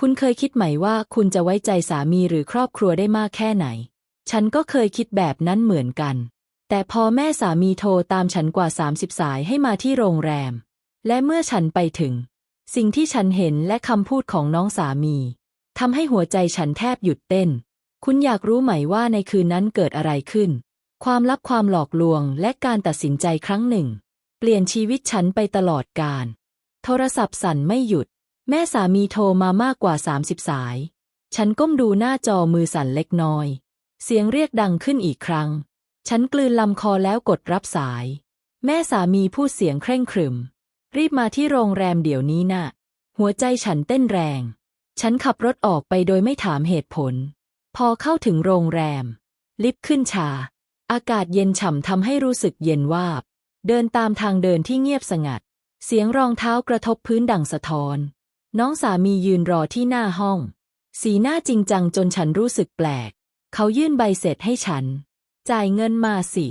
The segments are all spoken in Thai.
คุณเคยคิดไหมว่าคุณจะไว้ใจสามีหรือครอบครัวได้มากแค่ไหน ฉันก็เคยคิดแบบนั้นเหมือนกัน แต่พอแม่สามีโทรตามฉันกว่า 30 สายให้มาที่โรงแรม และเมื่อฉันไปถึง สิ่งที่ฉันเห็นและคำพูดของน้องสามีทำให้หัวใจฉันแทบหยุดเต้น คุณอยากรู้ไหมว่าในคืนนั้นเกิดอะไรขึ้น ความลับความหลอกลวงและการตัดสินใจครั้งหนึ่ง เปลี่ยนชีวิตฉันไปตลอดกาล โทรศัพท์สั่นไม่หยุด แม่สามีโทรมามากกว่า 30 สาย ฉันก้มดูหน้าจอมือสั่นเล็กน้อย เสียงเรียกดังขึ้นอีกครั้ง ฉันกลืนลำคอแล้วกดรับสาย แม่สามีพูดเสียงเคร่งครึม รีบมาที่โรงแรมเดี๋ยวนี้นะ่ะ หัวใจฉันเต้นแรง ฉันขับรถออกไปโดยไม่ถามเหตุผล พอเข้าถึงโรงแรม ลิฟต์ขึ้นชา อากาศเย็นฉ่ำทำให้รู้สึกเย็นวาบ เดินตามทางเดินที่เงียบสงัด เสียงรองเท้ากระทบพื้นดังสะท้อน น้องสามียืนรอที่หน้าห้อง สีหน้าจริงจังจนฉันรู้สึกแปลก เขายื่นใบเสร็จให้ฉัน จ่ายเงินมาสิ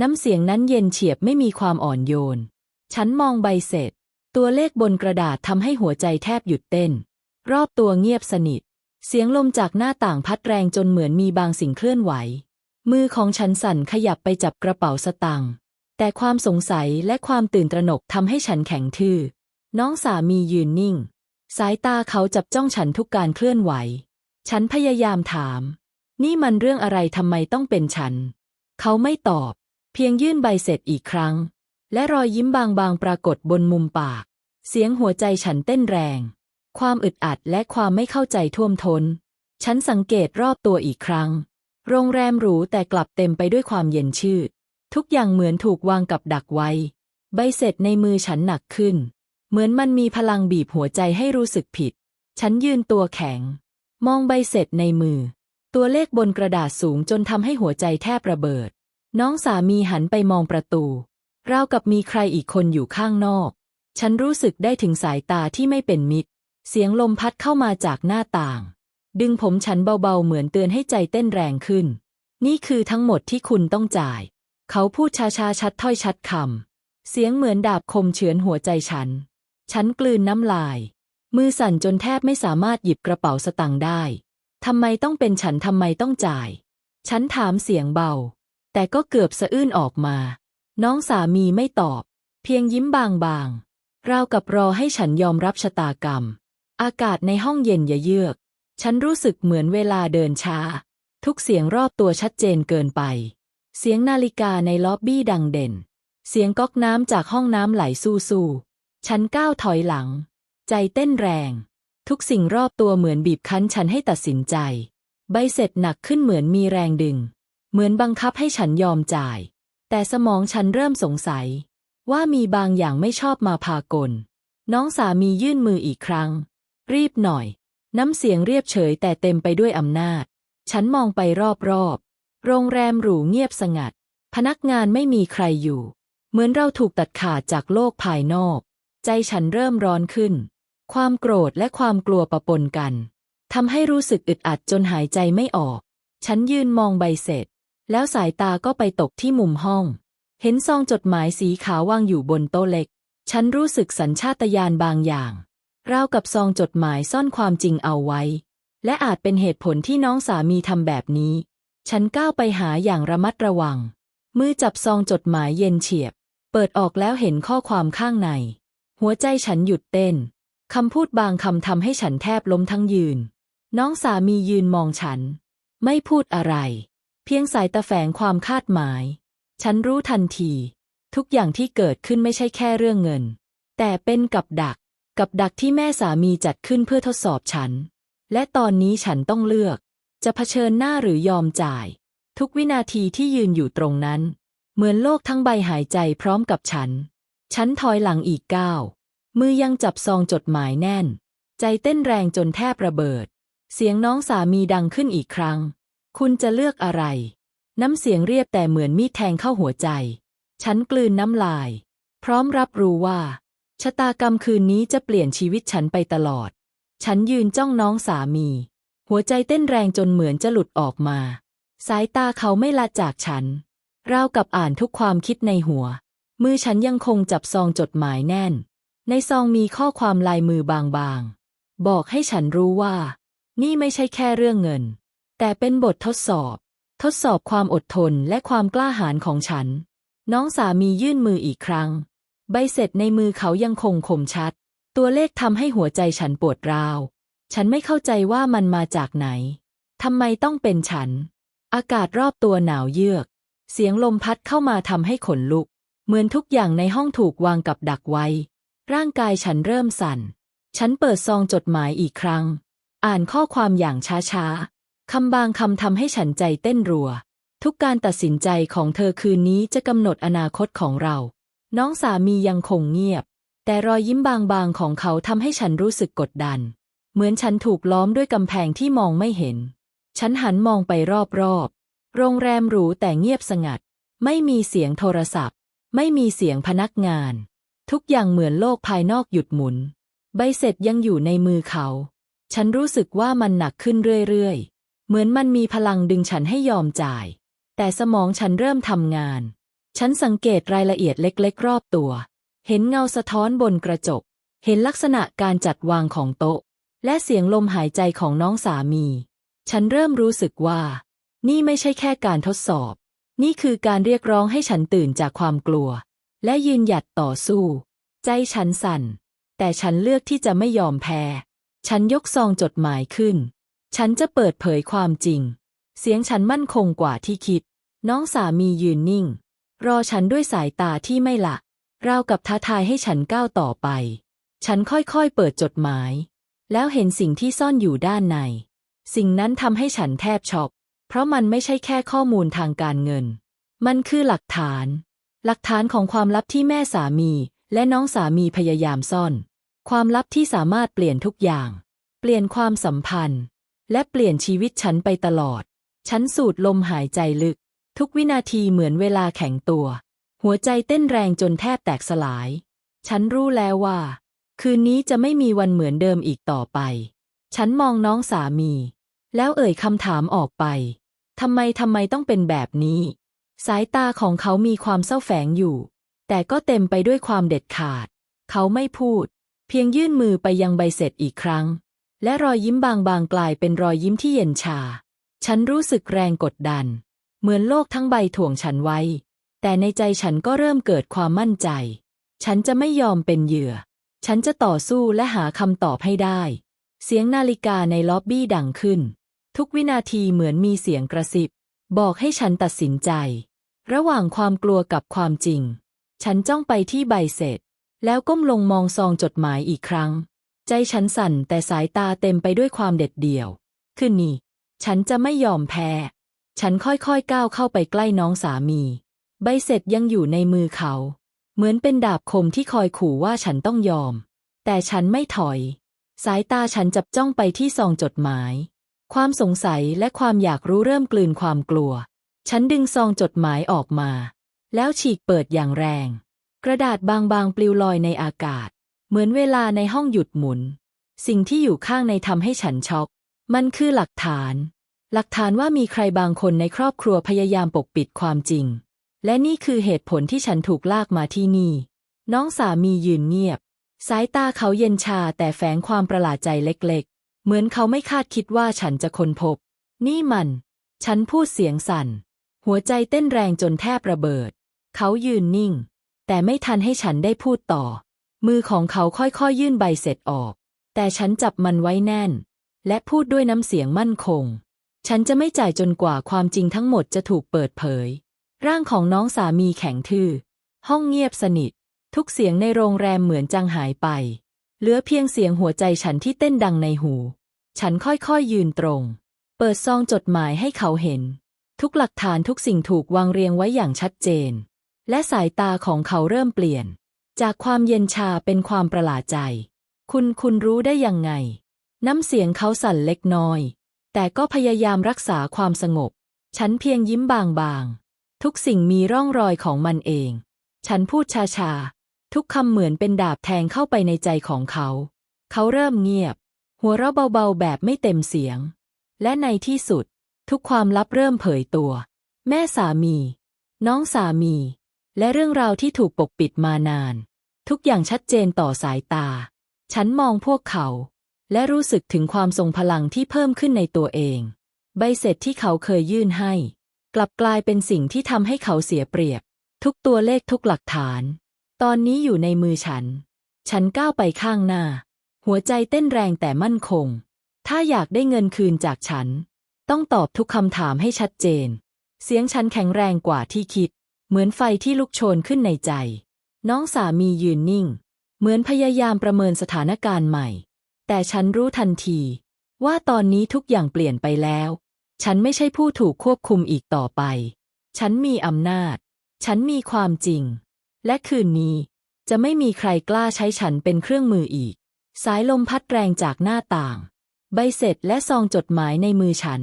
น้ำเสียงนั้นเย็นเฉียบไม่มีความอ่อนโยน ฉันมองใบเสร็จ ตัวเลขบนกระดาษทำให้หัวใจแทบหยุดเต้น รอบตัวเงียบสนิท เสียงลมจากหน้าต่างพัดแรงจนเหมือนมีบางสิ่งเคลื่อนไหว มือของฉันสั่นขยับไปจับกระเป๋าสตางค์แต่ความสงสัยและความตื่นตระหนกทำให้ฉันแข็งทื่อ น้องสามียืนนิ่ง สายตาเขาจับจ้องฉันทุกการเคลื่อนไหว ฉันพยายามถาม นี่มันเรื่องอะไรทำไมต้องเป็นฉัน เขาไม่ตอบ เพียงยื่นใบเสร็จอีกครั้ง และรอยยิ้มบางๆปรากฏบนมุมปาก เสียงหัวใจฉันเต้นแรง ความอึดอัดและความไม่เข้าใจท่วมทน้น ฉันสังเกตรอบตัวอีกครั้ง โรงแรมหรูแต่กลับเต็มไปด้วยความเย็นชืด ทุกอย่างเหมือนถูกวางกับดักไว้ ใบเสร็จในมือฉันหนักขึ้น เหมือนมันมีพลังบีบหัวใจให้รู้สึกผิด ฉันยืนตัวแข็ง มองใบเสร็จในมือ ตัวเลขบนกระดาษสูงจนทำให้หัวใจแทบระเบิด น้องสามีหันไปมองประตู ราวกับมีใครอีกคนอยู่ข้างนอก ฉันรู้สึกได้ถึงสายตาที่ไม่เป็นมิตร เสียงลมพัดเข้ามาจากหน้าต่าง ดึงผมฉันเบาๆเหมือนเตือนให้ใจเต้นแรงขึ้น นี่คือทั้งหมดที่คุณต้องจ่าย เขาพูดช้าๆชัดถ้อยชัดคำเสียงเหมือนดาบคมเฉือนหัวใจฉัน ฉันกลืนน้ำลาย มือสั่นจนแทบไม่สามารถหยิบกระเป๋าสตังค์ได้ทำไมต้องเป็นฉันทำไมต้องจ่าย ฉันถามเสียงเบา แต่ก็เกือบสะอื้นออกมา น้องสามีไม่ตอบ เพียงยิ้มบางๆราวกับรอให้ฉันยอมรับชะตากรรม อากาศในห้องเย็นยะเยือก ฉันรู้สึกเหมือนเวลาเดินช้า ทุกเสียงรอบตัวชัดเจนเกินไป เสียงนาฬิกาในล็อบบี้ดังเด่น เสียงก๊อกน้ำจากห้องน้ำไหลสู้ๆ ฉันก้าวถอยหลัง ใจเต้นแรง ทุกสิ่งรอบตัวเหมือนบีบคั้นฉันให้ตัดสินใจ ใบเสร็จหนักขึ้นเหมือนมีแรงดึง เหมือนบังคับให้ฉันยอมจ่าย แต่สมองฉันเริ่มสงสัย ว่ามีบางอย่างไม่ชอบมาพากล น้องสามียื่นมืออีกครั้ง รีบหน่อย น้ำเสียงเรียบเฉยแต่เต็มไปด้วยอำนาจ ฉันมองไปรอบๆ โรงแรมหรูเงียบสงัด พนักงานไม่มีใครอยู่ เหมือนเราถูกตัดขาดจากโลกภายนอก ใจฉันเริ่มร้อนขึ้น ความโกรธและความกลัวปะปนกันทำให้รู้สึกอึดอัดจนหายใจไม่ออก ฉันยืนมองใบเสร็จ แล้วสายตาก็ไปตกที่มุมห้อง เห็นซองจดหมายสีขาววางอยู่บนโต๊ะเล็ก ฉันรู้สึกสัญชาตญาณบางอย่างราวกับซองจดหมายซ่อนความจริงเอาไว้ และอาจเป็นเหตุผลที่น้องสามีทำแบบนี้ ฉันก้าวไปหาอย่างระมัดระวัง มือจับซองจดหมายเย็นเฉียบ เปิดออกแล้วเห็นข้อความข้างใน หัวใจฉันหยุดเต้น คำพูดบางคำทำให้ฉันแทบล้มทั้งยืน น้องสามียืนมองฉัน ไม่พูดอะไร เพียงสายตาแฝงความคาดหมาย ฉันรู้ทันที ทุกอย่างที่เกิดขึ้นไม่ใช่แค่เรื่องเงิน แต่เป็นกับดัก กับดักที่แม่สามีจัดขึ้นเพื่อทดสอบฉัน และตอนนี้ฉันต้องเลือก จะเผชิญหน้าหรือยอมจ่าย ทุกวินาทีที่ยืนอยู่ตรงนั้น เหมือนโลกทั้งใบหายใจพร้อมกับฉัน ฉันถอยหลังอีกก้าว มือยังจับซองจดหมายแน่น ใจเต้นแรงจนแทบระเบิด เสียงน้องสามีดังขึ้นอีกครั้ง คุณจะเลือกอะไร น้ำเสียงเรียบแต่เหมือนมีดแทงเข้าหัวใจ ฉันกลืนน้ำลาย พร้อมรับรู้ว่า ชะตากรรมคืนนี้จะเปลี่ยนชีวิตฉันไปตลอด ฉันยืนจ้องน้องสามี หัวใจเต้นแรงจนเหมือนจะหลุดออกมา สายตาเขาไม่ละจากฉันราวกับอ่านทุกความคิดในหัว มือฉันยังคงจับซองจดหมายแน่น ในซองมีข้อความลายมือบางบอกให้ฉันรู้ว่า นี่ไม่ใช่แค่เรื่องเงิน แต่เป็นบททดสอบ ทดสอบความอดทนและความกล้าหาญของฉัน น้องสามียื่นมืออีกครั้ง ใบเสร็จในมือเขายังคงคมชัด ตัวเลขทำให้หัวใจฉันปวดร้าว ฉันไม่เข้าใจว่ามันมาจากไหนทำไมต้องเป็นฉัน อากาศรอบตัวหนาวเยือก เสียงลมพัดเข้ามาทำให้ขนลุก เหมือนทุกอย่างในห้องถูกวางกับดักไว้ ร่างกายฉันเริ่มสั่น ฉันเปิดซองจดหมายอีกครั้ง อ่านข้อความอย่างช้าๆ คำบางคำทำให้ฉันใจเต้นรัว ทุกการตัดสินใจของเธอคืนนี้จะกำหนดอนาคตของเรา น้องสามียังคงเงียบ แต่รอยยิ้มบางๆของเขาทำให้ฉันรู้สึกกดดัน เหมือนฉันถูกล้อมด้วยกำแพงที่มองไม่เห็น ฉันหันมองไปรอบๆ โรงแรมหรูแต่เงียบสงัด ไม่มีเสียงโทรศัพท์ ไม่มีเสียงพนักงาน ทุกอย่างเหมือนโลกภายนอกหยุดหมุน ใบเสร็จยังอยู่ในมือเขา ฉันรู้สึกว่ามันหนักขึ้นเรื่อยๆ เหมือนมันมีพลังดึงฉันให้ยอมจ่าย แต่สมองฉันเริ่มทำงาน ฉันสังเกตรายละเอียดเล็กๆ รอบตัว เห็นเงาสะท้อนบนกระจก เห็นลักษณะการจัดวางของโต๊ะ และเสียงลมหายใจของน้องสามี ฉันเริ่มรู้สึกว่า นี่ไม่ใช่แค่การทดสอบ นี่คือการเรียกร้องให้ฉันตื่นจากความกลัว และยืนหยัดต่อสู้ ใจฉันสั่น แต่ฉันเลือกที่จะไม่ยอมแพ้ ฉันยกซองจดหมายขึ้น ฉันจะเปิดเผยความจริง เสียงฉันมั่นคงกว่าที่คิด น้องสามียืนนิ่ง รอฉันด้วยสายตาที่ไม่ละราวกับท้าทายให้ฉันก้าวต่อไป ฉันค่อยๆเปิดจดหมาย แล้วเห็นสิ่งที่ซ่อนอยู่ด้านใน สิ่งนั้นทำให้ฉันแทบช็อก เพราะมันไม่ใช่แค่ข้อมูลทางการเงิน มันคือหลักฐาน หลักฐานของความลับที่แม่สามีและน้องสามีพยายามซ่อน ความลับที่สามารถเปลี่ยนทุกอย่าง เปลี่ยนความสัมพันธ์ และเปลี่ยนชีวิตฉันไปตลอด ฉันสูดลมหายใจลึก ทุกวินาทีเหมือนเวลาแข็งตัว หัวใจเต้นแรงจนแทบแตกสลาย ฉันรู้แล้วว่า คืนนี้จะไม่มีวันเหมือนเดิมอีกต่อไป ฉันมองน้องสามี แล้วเอ่ยคำถามออกไป ทำไมทำไมต้องเป็นแบบนี้ สายตาของเขามีความเศร้าแฝงอยู่ แต่ก็เต็มไปด้วยความเด็ดขาด เขาไม่พูด เพียงยื่นมือไปยังใบเสร็จอีกครั้ง และรอยยิ้มบางๆกลายเป็นรอยยิ้มที่เย็นชา ฉันรู้สึกแรงกดดัน เหมือนโลกทั้งใบถ่วงฉันไว้ แต่ในใจฉันก็เริ่มเกิดความมั่นใจ ฉันจะไม่ยอมเป็นเหยื่อ ฉันจะต่อสู้และหาคำตอบให้ได้ เสียงนาฬิกาในล็อบบี้ดังขึ้น ทุกวินาทีเหมือนมีเสียงกระซิบ บอกให้ฉันตัดสินใจ ระหว่างความกลัวกับความจริง ฉันจ้องไปที่ใบเสร็จ แล้วก้มลงมองซองจดหมายอีกครั้ง ใจฉันสั่นแต่สายตาเต็มไปด้วยความเด็ดเดี่ยว คืนนี้ฉันจะไม่ยอมแพ้ ฉันค่อยๆก้าวเข้าไปใกล้น้องสามี ใบเสร็จยังอยู่ในมือเขา เหมือนเป็นดาบคมที่คอยขู่ว่าฉันต้องยอม แต่ฉันไม่ถอย สายตาฉันจับจ้องไปที่ซองจดหมาย ความสงสัยและความอยากรู้เริ่มกลืนความกลัว ฉันดึงซองจดหมายออกมา แล้วฉีกเปิดอย่างแรง กระดาษบางๆ ปลิวลอยในอากาศ เหมือนเวลาในห้องหยุดหมุน สิ่งที่อยู่ข้างในทำให้ฉันช็อก มันคือหลักฐาน หลักฐานว่ามีใครบางคนในครอบครัวพยายามปกปิดความจริง และนี่คือเหตุผลที่ฉันถูกลากมาที่นี่ น้องสามียืนเงียบ สายตาเขาเย็นชาแต่แฝงความประหลาดใจเล็ก เหมือนเขาไม่คาดคิดว่าฉันจะค้นพบ นี่มัน ฉันพูดเสียงสั่น หัวใจเต้นแรงจนแทบระเบิด เขายืนนิ่ง แต่ไม่ทันให้ฉันได้พูดต่อ มือของเขาค่อยๆยื่นใบเสร็จออก แต่ฉันจับมันไว้แน่น และพูดด้วยน้ำเสียงมั่นคง ฉันจะไม่จ่ายจนกว่าความจริงทั้งหมดจะถูกเปิดเผย ร่างของน้องสามีแข็งทื่อ ห้องเงียบสนิท ทุกเสียงในโรงแรมเหมือนจางหายไป เหลือเพียงเสียงหัวใจฉันที่เต้นดังในหู ฉันค่อยๆยืนตรง เปิดซองจดหมายให้เขาเห็น ทุกหลักฐานทุกสิ่งถูกวางเรียงไว้อย่างชัดเจน และสายตาของเขาเริ่มเปลี่ยน จากความเย็นชาเป็นความประหลาดใจ คุณคุณรู้ได้ยังไง น้ำเสียงเขาสั่นเล็กน้อย แต่ก็พยายามรักษาความสงบ ฉันเพียงยิ้มบางๆ ทุกสิ่งมีร่องรอยของมันเอง ฉันพูดช้าๆ ทุกคำเหมือนเป็นดาบแทงเข้าไปในใจของเขา เขาเริ่มเงียบ หัวเราะเบาๆแบบไม่เต็มเสียง และในที่สุด ทุกความลับเริ่มเผยตัว แม่สามี น้องสามี และเรื่องราวที่ถูกปกปิดมานาน ทุกอย่างชัดเจนต่อสายตา ฉันมองพวกเขา และรู้สึกถึงความทรงพลังที่เพิ่มขึ้นในตัวเอง ใบเสร็จที่เขาเคยยื่นให้ กลับกลายเป็นสิ่งที่ทำให้เขาเสียเปรียบ ทุกตัวเลขทุกหลักฐาน ตอนนี้อยู่ในมือฉัน ฉันก้าวไปข้างหน้า หัวใจเต้นแรงแต่มั่นคง ถ้าอยากได้เงินคืนจากฉัน ต้องตอบทุกคำถามให้ชัดเจน เสียงฉันแข็งแรงกว่าที่คิด เหมือนไฟที่ลุกโชนขึ้นในใจ น้องสามียืนนิ่ง เหมือนพยายามประเมินสถานการณ์ใหม่ แต่ฉันรู้ทันที ว่าตอนนี้ทุกอย่างเปลี่ยนไปแล้ว ฉันไม่ใช่ผู้ถูกควบคุมอีกต่อไป ฉันมีอำนาจ ฉันมีความจริง และคืนนี้ จะไม่มีใครกล้าใช้ฉันเป็นเครื่องมืออีก สายลมพัดแรงจากหน้าต่าง ใบเสร็จและซองจดหมายในมือฉัน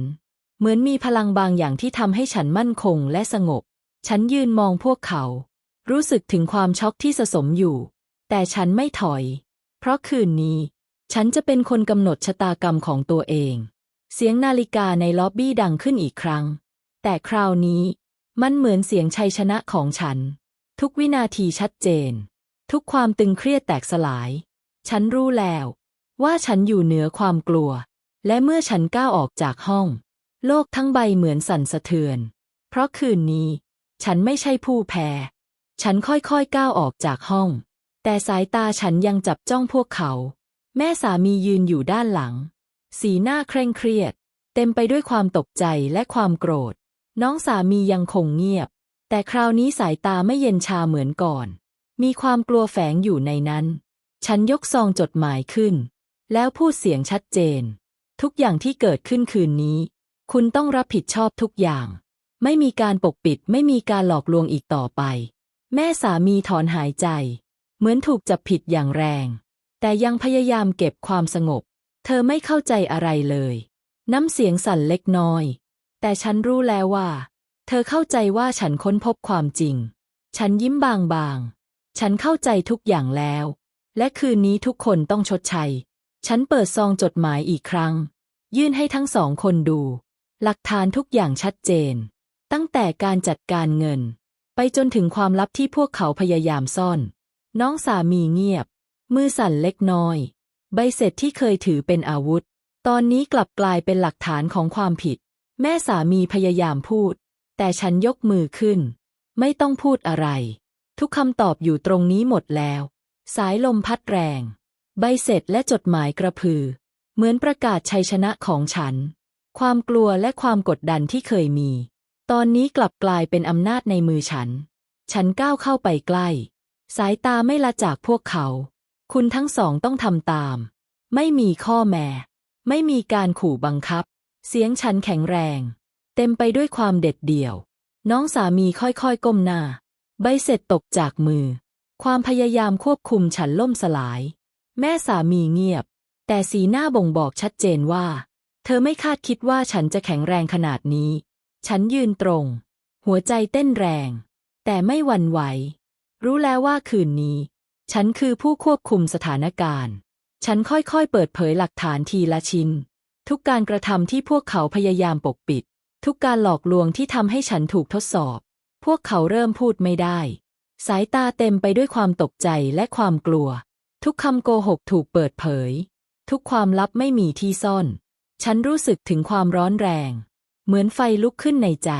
เหมือนมีพลังบางอย่างที่ทำให้ฉันมั่นคงและสงบ ฉันยืนมองพวกเขา รู้สึกถึงความช็อกที่สะสมอยู่ แต่ฉันไม่ถอย เพราะคืนนี้ ฉันจะเป็นคนกำหนดชะตากรรมของตัวเอง เสียงนาฬิกาในล็อบบี้ดังขึ้นอีกครั้ง แต่คราวนี้ มันเหมือนเสียงชัยชนะของฉัน ทุกวินาทีชัดเจน ทุกความตึงเครียดแตกสลาย ฉันรู้แล้ว ว่าฉันอยู่เหนือความกลัว และเมื่อฉันก้าวออกจากห้อง โลกทั้งใบเหมือนสั่นสะเทือน เพราะคืนนี้ ฉันไม่ใช่ผู้แพ้ ฉันค่อยๆก้าวออกจากห้อง แต่สายตาฉันยังจับจ้องพวกเขา แม่สามียืนอยู่ด้านหลัง สีหน้าเคร่งเครียด เต็มไปด้วยความตกใจและความโกรธ น้องสามียังคงเงียบ แต่คราวนี้สายตาไม่เย็นชาเหมือนก่อน มีความกลัวแฝงอยู่ในนั้น ฉันยกซองจดหมายขึ้น แล้วพูดเสียงชัดเจน ทุกอย่างที่เกิดขึ้นคืนนี้ คุณต้องรับผิดชอบทุกอย่าง ไม่มีการปกปิดไม่มีการหลอกลวงอีกต่อไป แม่สามีถอนหายใจ เหมือนถูกจับผิดอย่างแรง แต่ยังพยายามเก็บความสงบ เธอไม่เข้าใจอะไรเลย น้ำเสียงสั่นเล็กน้อย แต่ฉันรู้แล้วว่า เธอเข้าใจว่าฉันค้นพบความจริง ฉันยิ้มบางๆ ฉันเข้าใจทุกอย่างแล้ว และคืนนี้ทุกคนต้องชดใช้ ฉันเปิดซองจดหมายอีกครั้ง ยื่นให้ทั้งสองคนดู หลักฐานทุกอย่างชัดเจน ตั้งแต่การจัดการเงิน ไปจนถึงความลับที่พวกเขาพยายามซ่อน น้องสามีเงียบ มือสั่นเล็กน้อย ใบเสร็จที่เคยถือเป็นอาวุธ ตอนนี้กลับกลายเป็นหลักฐานของความผิด แม่สามีพยายามพูด แต่ฉันยกมือขึ้น ไม่ต้องพูดอะไร ทุกคำตอบอยู่ตรงนี้หมดแล้ว สายลมพัดแรง ใบเสร็จและจดหมายกระพือ เหมือนประกาศชัยชนะของฉัน ความกลัวและความกดดันที่เคยมี ตอนนี้กลับกลายเป็นอำนาจในมือฉัน ฉันก้าวเข้าไปใกล้ สายตาไม่ละจากพวกเขา คุณทั้งสองต้องทำตาม ไม่มีข้อแม้ ไม่มีการขู่บังคับ เสียงฉันแข็งแรง เต็มไปด้วยความเด็ดเดี่ยว น้องสามีค่อยๆก้มหน้า ใบเสร็จตกจากมือ ความพยายามควบคุมฉันล่มสลาย แม่สามีเงียบ แต่สีหน้าบ่งบอกชัดเจนว่า เธอไม่คาดคิดว่าฉันจะแข็งแรงขนาดนี้ ฉันยืนตรง หัวใจเต้นแรง แต่ไม่หวั่นไหว รู้แล้วว่าคืนนี้ ฉันคือผู้ควบคุมสถานการณ์ ฉันค่อยๆเปิดเผยหลักฐานทีละชิ้น ทุกการกระทำที่พวกเขาพยายามปกปิด ทุกการหลอกลวงที่ทำให้ฉันถูกทดสอบ พวกเขาเริ่มพูดไม่ได้ สายตาเต็มไปด้วยความตกใจและความกลัว ทุกคำโกหกถูกเปิดเผย ทุกความลับไม่มีที่ซ่อน ฉันรู้สึกถึงความร้อนแรง เหมือนไฟลุกขึ้นในใจ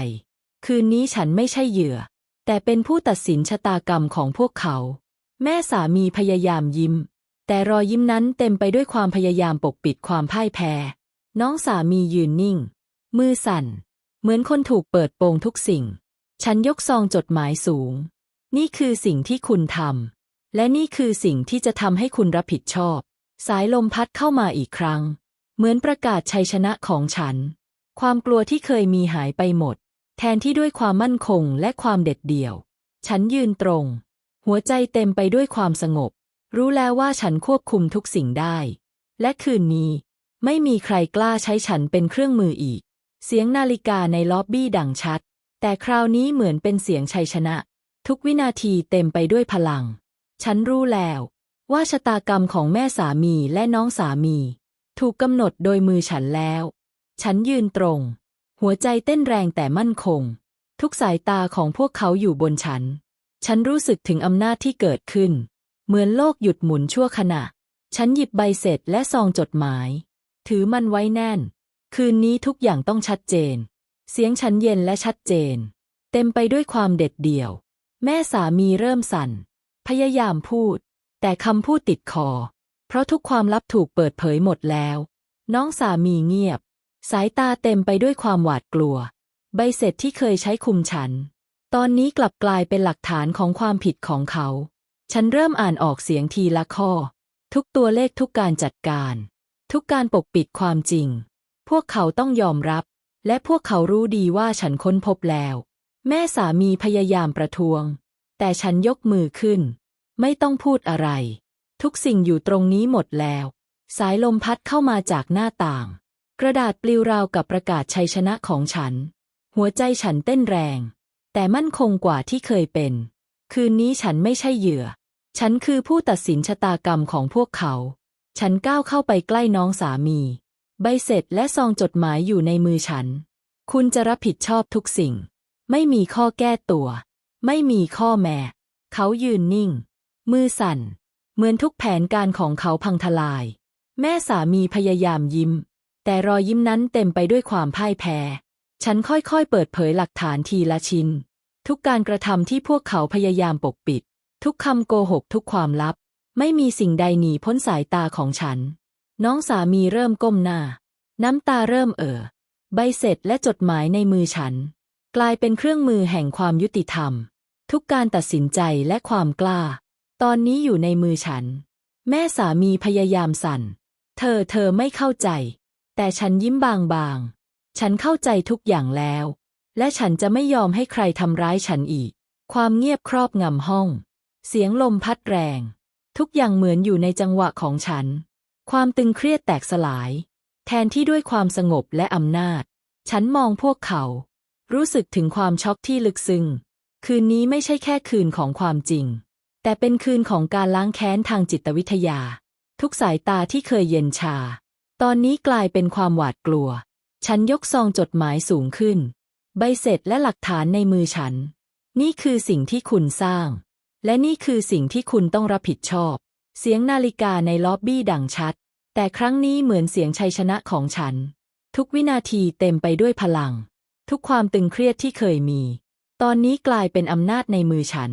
คืนนี้ฉันไม่ใช่เหยื่อ แต่เป็นผู้ตัดสินชะตากรรมของพวกเขา แม่สามีพยายามยิ้ม แต่รอยยิ้มนั้นเต็มไปด้วยความพยายามปกปิดความพ่ายแพ้ น้องสามียืนนิ่ง มือสั่น เหมือนคนถูกเปิดโปงทุกสิ่ง ฉันยกซองจดหมายสูง นี่คือสิ่งที่คุณทำ และนี่คือสิ่งที่จะทำให้คุณรับผิดชอบ สายลมพัดเข้ามาอีกครั้ง เหมือนประกาศชัยชนะของฉัน ความกลัวที่เคยมีหายไปหมด แทนที่ด้วยความมั่นคงและความเด็ดเดี่ยว ฉันยืนตรง หัวใจเต็มไปด้วยความสงบ รู้แล้วว่าฉันควบคุมทุกสิ่งได้ และคืนนี้ ไม่มีใครกล้าใช้ฉันเป็นเครื่องมืออีก เสียงนาฬิกาในล็อบบี้ดังชัด แต่คราวนี้เหมือนเป็นเสียงชัยชนะ ทุกวินาทีเต็มไปด้วยพลัง ฉันรู้แล้ว ว่าชะตากรรมของแม่สามีและน้องสามี ถูกกำหนดโดยมือฉันแล้ว ฉันยืนตรง หัวใจเต้นแรงแต่มั่นคง ทุกสายตาของพวกเขาอยู่บนฉัน ฉันรู้สึกถึงอำนาจที่เกิดขึ้น เหมือนโลกหยุดหมุนชั่วขณะ ฉันหยิบใบเสร็จและซองจดหมาย ถือมันไว้แน่น คืนนี้ทุกอย่างต้องชัดเจน เสียงฉันเย็นและชัดเจน เต็มไปด้วยความเด็ดเดี่ยว แม่สามีเริ่มสั่น พยายามพูด แต่คำพูดติดคอ เพราะทุกความลับถูกเปิดเผยหมดแล้ว น้องสามีเงียบ สายตาเต็มไปด้วยความหวาดกลัว ใบเสร็จที่เคยใช้คุมฉัน ตอนนี้กลับกลายเป็นหลักฐานของความผิดของเขา ฉันเริ่มอ่านออกเสียงทีละข้อ ทุกตัวเลขทุกการจัดการ ทุกการปกปิดความจริง พวกเขาต้องยอมรับ และพวกเขารู้ดีว่าฉันค้นพบแล้ว แม่สามีพยายามประท้วง แต่ฉันยกมือขึ้น ไม่ต้องพูดอะไร ทุกสิ่งอยู่ตรงนี้หมดแล้ว สายลมพัดเข้ามาจากหน้าต่าง กระดาษปลิวราวกับประกาศชัยชนะของฉัน หัวใจฉันเต้นแรง แต่มั่นคงกว่าที่เคยเป็น คืนนี้ฉันไม่ใช่เหยื่อ ฉันคือผู้ตัดสินชะตากรรมของพวกเขา ฉันก้าวเข้าไปใกล้น้องสามี ใบเสร็จและซองจดหมายอยู่ในมือฉัน คุณจะรับผิดชอบทุกสิ่ง ไม่มีข้อแก้ตัว ไม่มีข้อแม้ เขายืนนิ่ง มือสั่น เหมือนทุกแผนการของเขาพังทลาย แม่สามีพยายามยิ้ม แต่รอยยิ้มนั้นเต็มไปด้วยความพ่ายแพ้ ฉันค่อยๆ เปิดเผยหลักฐานทีละชิ้น ทุกการกระทำที่พวกเขาพยายามปกปิด ทุกคำโกหกทุกความลับ ไม่มีสิ่งใดหนีพ้นสายตาของฉัน น้องสามีเริ่มก้มหน้า น้ำตาเริ่มเอ่อ ใบเสร็จและจดหมายในมือฉัน กลายเป็นเครื่องมือแห่งความยุติธรรม ทุกการตัดสินใจและความกล้า ตอนนี้อยู่ในมือฉัน แม่สามีพยายามสั่น เธอเธอไม่เข้าใจ แต่ฉันยิ้มบางๆ ฉันเข้าใจทุกอย่างแล้ว และฉันจะไม่ยอมให้ใครทำร้ายฉันอีก ความเงียบครอบงำห้อง เสียงลมพัดแรง ทุกอย่างเหมือนอยู่ในจังหวะของฉัน ความตึงเครียดแตกสลาย แทนที่ด้วยความสงบและอำนาจ ฉันมองพวกเขา รู้สึกถึงความช็อกที่ลึกซึ้ง คืนนี้ไม่ใช่แค่คืนของความจริง แต่เป็นคืนของการล้างแค้นทางจิตวิทยา ทุกสายตาที่เคยเย็นชา ตอนนี้กลายเป็นความหวาดกลัว ฉันยกซองจดหมายสูงขึ้น ใบเสร็จและหลักฐานในมือฉัน นี่คือสิ่งที่คุณสร้าง และนี่คือสิ่งที่คุณต้องรับผิดชอบ เสียงนาฬิกาในล็อบบี้ดังชัด แต่ครั้งนี้เหมือนเสียงชัยชนะของฉัน ทุกวินาทีเต็มไปด้วยพลัง ทุกความตึงเครียดที่เคยมี ตอนนี้กลายเป็นอำนาจในมือฉัน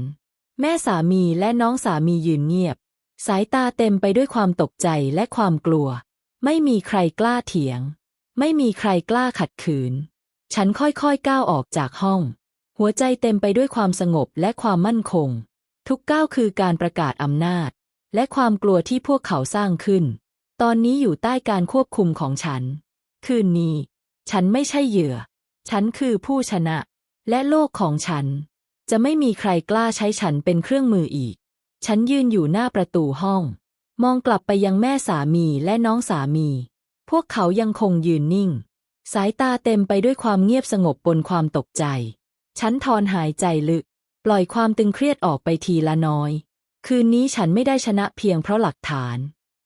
แม่สามีและน้องสามียืนเงียบ สายตาเต็มไปด้วยความตกใจและความกลัว ไม่มีใครกล้าเถียง ไม่มีใครกล้าขัดขืน ฉันค่อยๆก้าวออกจากห้อง หัวใจเต็มไปด้วยความสงบและความมั่นคง ทุกก้าวคือการประกาศอำนาจ และความกลัวที่พวกเขาสร้างขึ้น ตอนนี้อยู่ใต้การควบคุมของฉัน คืนนี้ ฉันไม่ใช่เหยื่อ ฉันคือผู้ชนะ และโลกของฉัน จะไม่มีใครกล้าใช้ฉันเป็นเครื่องมืออีก ฉันยืนอยู่หน้าประตูห้อง มองกลับไปยังแม่สามีและน้องสามี พวกเขายังคงยืนนิ่ง สายตาเต็มไปด้วยความเงียบสงบบนความตกใจ ฉันถอนหายใจลึก ปล่อยความตึงเครียดออกไปทีละน้อย คืนนี้ฉันไม่ได้ชนะเพียงเพราะหลักฐาน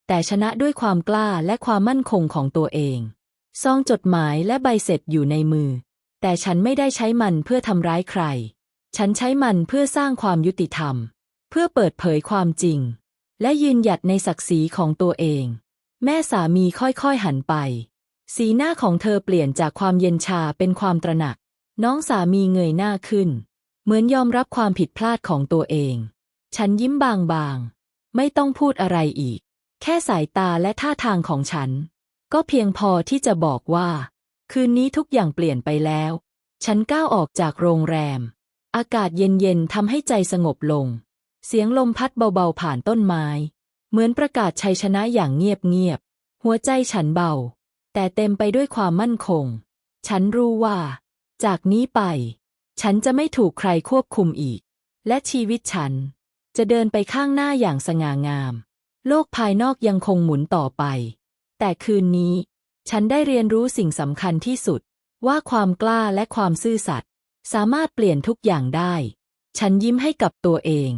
แต่ชนะด้วยความกล้าและความมั่นคงของตัวเอง ซองจดหมายและใบเสร็จอยู่ในมือ แต่ฉันไม่ได้ใช้มันเพื่อทำร้ายใคร ฉันใช้มันเพื่อสร้างความยุติธรรม เพื่อเปิดเผยความจริง และยืนหยัดในศักดิ์ศรีของตัวเอง แม่สามีค่อยๆหันไป สีหน้าของเธอเปลี่ยนจากความเย็นชาเป็นความตระหนัก น้องสามีเงยหน้าขึ้น เหมือนยอมรับความผิดพลาดของตัวเอง ฉันยิ้มบางๆ ไม่ต้องพูดอะไรอีก แค่สายตาและท่าทางของฉัน ก็เพียงพอที่จะบอกว่า คืนนี้ทุกอย่างเปลี่ยนไปแล้ว ฉันก้าวออกจากโรงแรม อากาศเย็นๆทำให้ใจสงบลง เสียงลมพัดเบาๆผ่านต้นไม้ เหมือนประกาศชัยชนะอย่างเงียบๆ หัวใจฉันเบา แต่เต็มไปด้วยความมั่นคง ฉันรู้ว่า จากนี้ไป ฉันจะไม่ถูกใครควบคุมอีก และชีวิตฉัน จะเดินไปข้างหน้าอย่างสง่างาม โลกภายนอกยังคงหมุนต่อไป แต่คืนนี้ ฉันได้เรียนรู้สิ่งสำคัญที่สุด ว่าความกล้าและความซื่อสัตย์สามารถเปลี่ยนทุกอย่างได้ ฉันยิ้มให้กับตัวเอง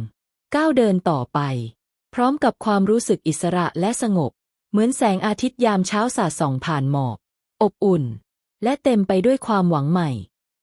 ก้าวเดินต่อไป พร้อมกับความรู้สึกอิสระและสงบ เหมือนแสงอาทิตย์ยามเช้าสาดส่องผ่านหมอก อบอุ่น และเต็มไปด้วยความหวังใหม่